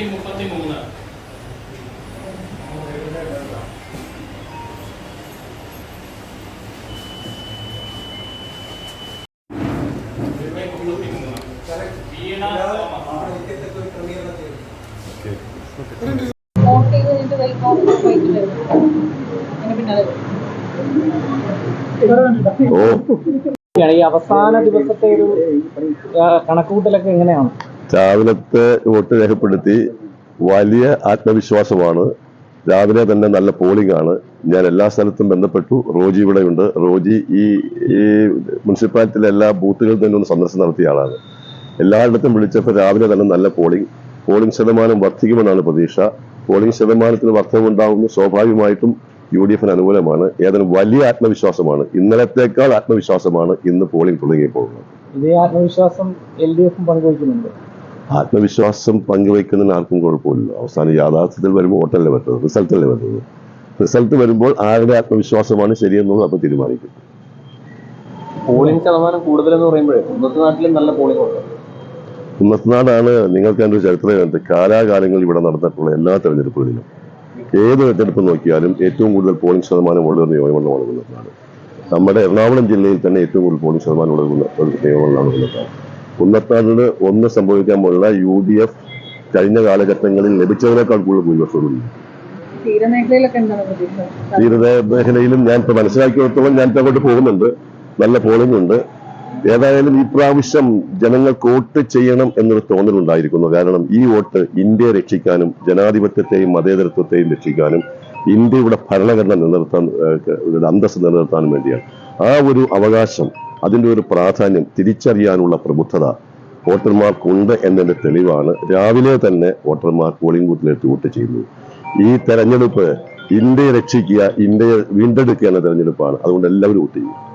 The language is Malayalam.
നൂറ്റി മുപ്പത്തി മൂന്ന് ഈ അവസാന ദിവസത്തെ ഒരു കണക്കുകൂട്ടലൊക്കെ എങ്ങനെയാണ്? രാവിലത്തെ വോട്ട് രേഖപ്പെടുത്തി വലിയ ആത്മവിശ്വാസമാണ്. രാവിലെ തന്നെ നല്ല പോളിംഗ് ആണ്. ഞാൻ എല്ലാ സ്ഥലത്തും ബന്ധപ്പെട്ടു. റോജി ഇവിടെയുണ്ട്. റോജി ഈ ഈ മുനിസിപ്പാലിറ്റിയിലെ എല്ലാ ബൂത്തുകളിൽ തന്നെ ഒന്ന് സന്ദർശനം നടത്തിയ ആളാണ്. എല്ലായിടത്തും വിളിച്ചപ്പോൾ രാവിലെ തന്നെ നല്ല പോളിംഗ് പോളിംഗ് ശതമാനം വർദ്ധിക്കുമെന്നാണ് പ്രതീക്ഷ. പോളിംഗ് ശതമാനത്തിന് വർധനമുണ്ടാകുന്നു സ്വാഭാവികമായിട്ടും യു ഡി എഫിന് അനുകൂലമാണ്. ഏതൊരു വലിയ ആത്മവിശ്വാസമാണ്. ഇന്നലത്തേക്കാൾ ആത്മവിശ്വാസമാണ് ഇന്ന് പോളിംഗ് തുടങ്ങിയപ്പോൾ ഇതേ ആത്മവിശ്വാസം എൽ ഡി എഫും പങ്കുവയ്ക്കുന്നുണ്ട്. ആത്മവിശ്വാസം പങ്കുവയ്ക്കുന്നതിന് ആർക്കും കുഴപ്പമില്ല. അവസാനം യാഥാർത്ഥ്യത്തിൽ വരുമ്പോൾ വോട്ടല്ലേ വരുന്നത് റിസൾട്ടല്ലേ വരുന്നത് റിസൾട്ട് വരുമ്പോൾ ആരുടെ ആത്മവിശ്വാസമാണ് ശരിയെന്നുള്ളത് അപ്പോൾ തീരുമാനിക്കും. പോളിംഗ് ശതമാനം കൂടുതലെന്ന് പറയുമ്പോഴേ ഇന്നത്തെ നല്ല പോളിംഗ് ഉണ്ട്. കുന്നത്തനാടാണ് നിങ്ങൾക്ക് എന്റെ ചരിത്രമുണ്ട് കാലാകാലങ്ങൾ ഇവിടെ നടന്നിട്ടുള്ള എല്ലാ തെരഞ്ഞെടുപ്പുകളിലും ഏത് തെരഞ്ഞെടുപ്പ് നോക്കിയാലും ഏറ്റവും കൂടുതൽ പോളിംഗ് ശതമാനം ഉള്ള ഒരു നിയമമണ്ഡലമാണ് കുന്നത്തനാട് നമ്മുടെ എറണാകുളം ജില്ലയിൽ തന്നെ ഏറ്റവും കൂടുതൽ പോളിംഗ് ശതമാനം ഉള്ള ഒരു നിയമമണ്ഡലമാണ് കുന്നത്തനാട് കുന്നത്തനാടിന് ഒന്ന് സംഭവിക്കാൻ പോലുള്ള യു ഡി എഫ് കഴിഞ്ഞ കാലഘട്ടങ്ങളിൽ ലഭിച്ചതിനേക്കാൾ കൂടുതൽ ഭൂരിപക്ഷമുണ്ട്. തീരമേഖലയിലും ഞാൻ ഇപ്പൊ മനസ്സിലാക്കിയിടത്തോളം ഞാൻ അങ്ങോട്ട് പോകുന്നുണ്ട്. നല്ല പോളിംഗ് ഉണ്ട്. ഏതായാലും ഈ പ്രാവശ്യം ജനങ്ങൾ വോട്ട് ചെയ്യണം എന്നൊരു തോന്നലുണ്ടായിരിക്കുന്നു കാരണം ഈ വോട്ട് ഇന്ത്യയെ രക്ഷിക്കാനും ജനാധിപത്യത്തെയും മതേതരത്വത്തെയും രക്ഷിക്കാനും ഇന്ത്യയുടെ ഭരണഘടന നിലനിർത്താൻ അന്തസ്സ് നിലനിർത്താനും വേണ്ടിയാണ്. ആ ഒരു അവകാശം അതിന്റെ ഒരു പ്രാധാന്യം തിരിച്ചറിയാനുള്ള പ്രബുദ്ധത വോട്ടർമാർക്കുണ്ട് എന്നതിന്റെ തെളിവാണ് രാവിലെ തന്നെ വോട്ടർമാർ പോളിംഗ് ബൂത്തിലെത്തി വോട്ട് ചെയ്യുന്നത് ഈ തെരഞ്ഞെടുപ്പ് ഇന്ത്യയെ രക്ഷിക്കുക ഇന്ത്യയെ വീണ്ടെടുക്കുക എന്ന തെരഞ്ഞെടുപ്പാണ്. അതുകൊണ്ട് എല്ലാവരും വോട്ട് ചെയ്യും.